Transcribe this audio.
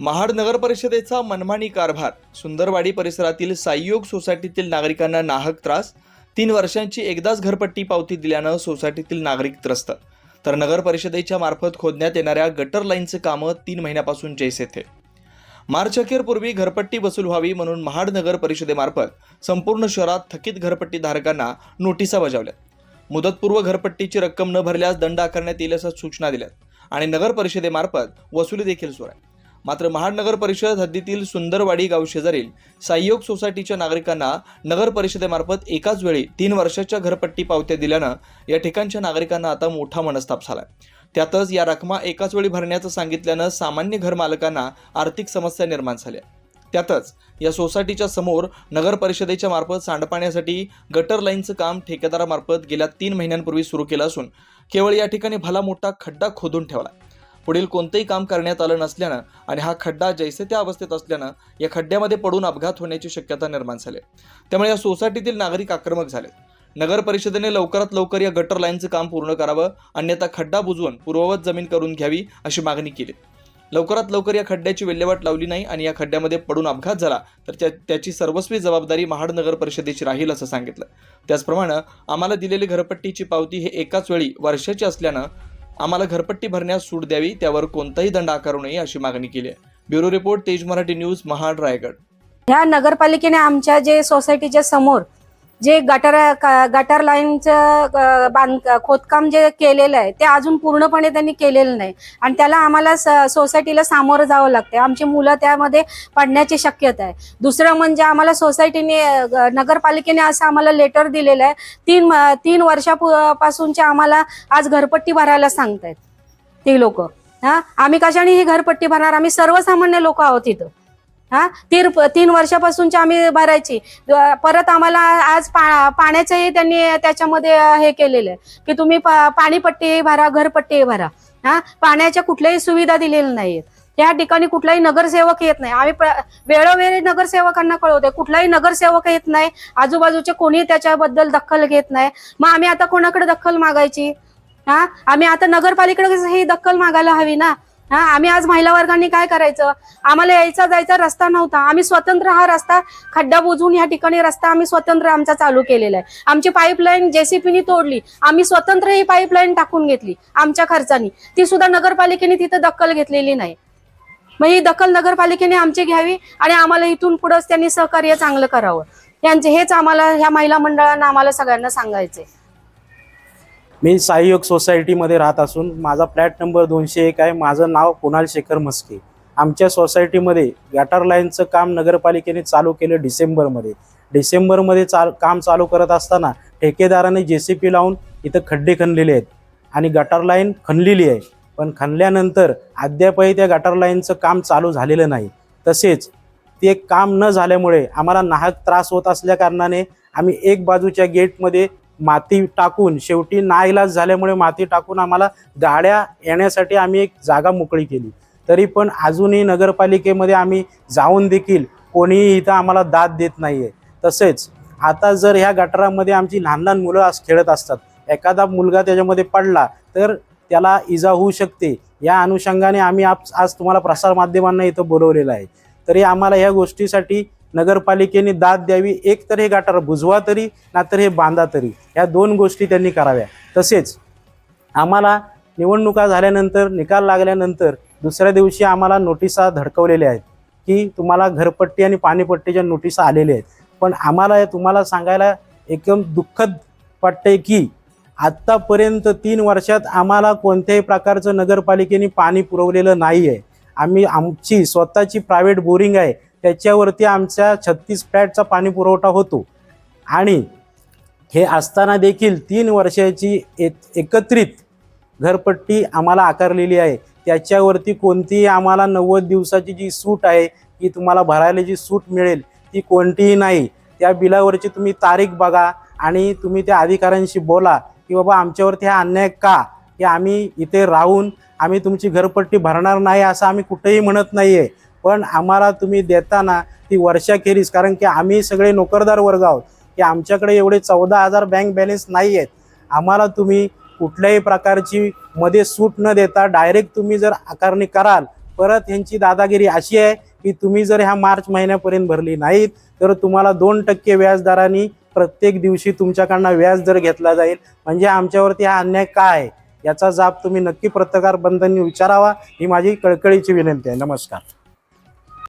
महाड नगर परिषदेचा मनमानी कारभार. सुंदरवाडी परिसरातील साईयोग सोसायटीतील नागरिकांना नाहक त्रास. तीन वर्षांची एकदाच घरपट्टी पावती दिल्यानं सोसायटीतील नागरिक त्रस्त. तर नगर परिषदेच्या मार्फत खोदण्यात येणाऱ्या गटर लाईनचं कामं तीन महिन्यापासून जैसे थे. मार्च अखेरपूर्वी घरपट्टी वसूल व्हावी म्हणून महाड नगर परिषदेमार्फत संपूर्ण शहरात थकीत घरपट्टी धारकांना नोटिसा बजावल्या. मुदतपूर्व घरपट्टीची रक्कम न भरल्यास दंड आकारण्यात येईल अशा सूचना दिल्यात. आणि नगर परिषदेमार्फत वसुली देखील सुरू आहे मात्र महानगर परिषद हद्दीतील सुंदरवाडी गावशेजारील सहयोग सोसायटीच्या नागरिकांना नगर परिषदेमार्फत एकाच वेळी तीन वर्षाच्या घरपट्टी पावत्या दिल्यानं या ठिकाणच्या नागरिकांना आता मोठा मनस्ताप झाला त्यातच या रकमा एकाच वेळी भरण्याचं सांगितल्यानं सामान्य घरमालकांना आर्थिक समस्या निर्माण झाल्या. त्यातच या सोसायटीच्या समोर नगर परिषदेच्या मार्फत सांडपाण्यासाठी गटर लाईनचं काम ठेकेदारामार्फत गेल्या तीन महिन्यांपूर्वी सुरू केलं असून केवळ या ठिकाणी भला मोठा खड्डा खोदून ठेवला. पुढील कोणतंही काम करण्यात आलं नसल्यानं आणि हा खड्डा जैसे त्या अवस्थेत असल्यानं या खड्ड्यामध्ये पडून अपघात होण्याची शक्यता निर्माण झाली. त्यामुळे या सोसायटीतील नागरिक आक्रमक झाले नगर परिषदेने लवकरात लवकर या गटर लाईनचं काम पूर्ण करावं अन्यथा खड्डा बुजवून पूर्ववत जमीन करून घ्यावी अशी मागणी केली. लवकरात लवकर या खड्ड्याची विल्हेवाट लावली नाही आणि या खड्ड्यामध्ये पडून अपघात झाला तर त्या त्याची सर्वस्वी जबाबदारी महाड नगर परिषदेची राहील असं सांगितलं. त्याचप्रमाणे आम्हाला दिलेली घरपट्टीची पावती हे एकाच वेळी वर्षाची असल्यानं आम्हाला घरपट्टी भरण्यास सूट द्यावी त्यावर कोणताही दंड आकारू नये अशी मागणी केली आहे. ब्युरो रिपोर्ट तेज मराठी न्यूज महाड रायगड. ह्या नगरपालिकेने आमच्या जे सोसायटीच्या समोर जे गटर क- गटर लाईनचं बांध खोदकाम जे केलेलं आहे ते अजून पूर्णपणे त्यांनी केलेलं नाही. आणि त्याला आम्हाला स- सोसायटीला सामोरं जावं लागते आमची मुलं त्यामध्ये पडण्याची शक्यता आहे. दुसरं म्हणजे आम्हाला सोसायटीने ग- नगरपालिकेने असं आम्हाला लेटर दिलेलं आहे. तीन म- तीन वर्षापासूनचे आम्हाला आज घरपट्टी भरायला सांगतायत. ती लोक. हा? आम्ही कशाने ही घरपट्टी भरणार? आम्ही सर्वसामान्य लोक आहोत इथं. हा? तीन तीन वर्षापासूनची आम्ही भरायची. परत आम्हाला आज पा पाण्याचंही त्यांनी त्याच्यामध्ये हे केलेलं आहे. की तुम्ही पाणीपट्टीही पाणीपट्टी भरा घरपट्टी भरा. हा? पाण्याच्या कुठल्याही सुविधा दिलेल्या नाहीत त्या ठिकाणी कुठलाही नगरसेवक येत नाही. आम्ही वेळोवेळी नगरसेवकांना कळवतोय. कुठलाही नगरसेवक येत नाही. आजूबाजूचे कोणी त्याच्याबद्दल दखल घेत नाही. मग आम्ही आता कोणाकडे दखल मागायची? हा? आम्ही आता नगरपालिकेकडे ही दखल मागायला हवी ना? हा आम्ही आज महिला वर्गांनी काय करायचं? आम्हाला यायचा जायचा रस्ता नव्हता. आम्ही स्वतंत्र हा रस्ता खड्डा बुजून या ठिकाणी रस्ता आम्ही स्वतंत्र आमचा चालू केलेला आहे. आमची पाईपलाईन जेसीपीनी तोडली. आम्ही स्वतंत्र ही पाईपलाईन टाकून घेतली आमच्या खर्चानी. ती सुद्धा नगरपालिकेने तिथं दखल घेतलेली नाही. मग ही दखल नगरपालिकेने आमची घ्यावी आणि आम्हाला इथून पुढंच त्यांनी सहकार्य चांगलं करावं. यांचे हेच आम्हाला ह्या महिला मंडळांना आम्हाला सगळ्यांना सांगायचे मी साईयोग सोसायटीमध्ये राहत असून माझा फ्लॅट नंबर दोनशे एक आहे. माझं नाव कुणाल शेखर मस्के आमच्या सोसायटीमध्ये गटार लाईनचं काम नगरपालिकेने चालू केलं डिसेंबरमध्ये. डिसेंबरमध्ये चाल काम चालू करत असताना ठेकेदाराने जे सी पी लावून इथं खड्डे खणलेले आहेत आणि गटार लाईन खणलेली आहे. पण खणल्यानंतर अद्यापही त्या गटार लाईनचं काम चालू झालेलं नाही. तसेच ते काम न झाल्यामुळे आम्हाला नाहक त्रास होत असल्याकारणाने आम्ही एक बाजूच्या गेटमध्ये माती टाकून शेवटी नाईलाज झाल्यामुळे माती टाकून आम्हाला गाड्या येण्यासाठी आम्ही एक जागा मोकळी केली. तरी पण अजूनही नगरपालिकेमध्ये आम्ही जाऊन देखील कोणीही इथं आम्हाला दाद देत नाही आहे तसेच आता जर ह्या गटारामध्ये आमची लहान लहान मुलं आज खेळत असतात एखादा मुलगा त्याच्यामध्ये पडला तर त्याला इजा होऊ शकते. या अनुषंगाने आम्ही आज तुम्हाला प्रसारमाध्यमांना इथं बोलवलेलं आहे. तरी आम्हाला ह्या गोष्टीसाठी नगरपालिकेने दाद द्यावी एक तर हे गटार बुजवा तरी नाहीतर हे बांधा तरी. ह्या दोन गोष्टी त्यांनी कराव्या. तसेच आम्हाला निवडणुका झाल्यानंतर निकाल लागल्यानंतर दुसऱ्या दिवशी आम्हाला नोटिसा धडकवलेल्या आहेत की तुम्हाला घरपट्टी आणि पाणीपट्टीच्या नोटिसा आलेल्या आहेत. पण आम्हाला हे तुम्हाला सांगायला एकदम दुःखद वाटतंय की आत्तापर्यंत तीन वर्षात आम्हाला कोणत्याही प्रकारचं नगरपालिकेने पाणी पुरवलेलं नाही आहे आम्ही आमची स्वतःची प्रायव्हेट बोरिंग आहे. त्याच्यावरती आमच्या छत्तीस फ्लॅटचा पाणी पुरवठा होतो. आणि हे असताना देखील तीन वर्षाची एक एकत्रित घरपट्टी आम्हाला आकारलेली आहे. त्याच्यावरती कोणतीही आम्हाला नव्वद दिवसाची जी सूट आहे की तुम्हाला भरायला जी सूट मिळेल ती कोणतीही नाही. त्या बिलावरची तुम्ही तारीख बघा आणि तुम्ही त्या अधिकाऱ्यांशी बोला की बाबा आमच्यावरती हा अन्याय का? की आम्ही इथे राहून आम्ही तुमची घरपट्टी भरणार नाही असं आम्ही कुठेही म्हणत नाही आहे पण आम्हाला तुम्ही देताना ती वर्षाखेरीज कारण की आम्ही सगळे नोकरदार वर्ग आहोत. की आमच्याकडे एवढे चौदा हजार बँक बॅलन्स नाही आहेत आम्हाला तुम्ही कुठल्याही प्रकारची मध्ये सूट न देता डायरेक्ट तुम्ही जर आकारणी कराल परत ह्यांची दादागिरी अशी आहे की तुम्ही जर ह्या मार्च महिन्यापर्यंत भरली नाहीत तर तुम्हाला दोन टक्के व्याजदराने प्रत्येक दिवशी तुमच्याकडनं व्याज दर घेतला जाईल. म्हणजे आमच्यावरती हा अन्याय काय आहे? याचा जाब तुम्ही नक्की पत्रकार बंधूंनी विचारावा. ही माझी कळकळीची विनंती आहे. नमस्कार.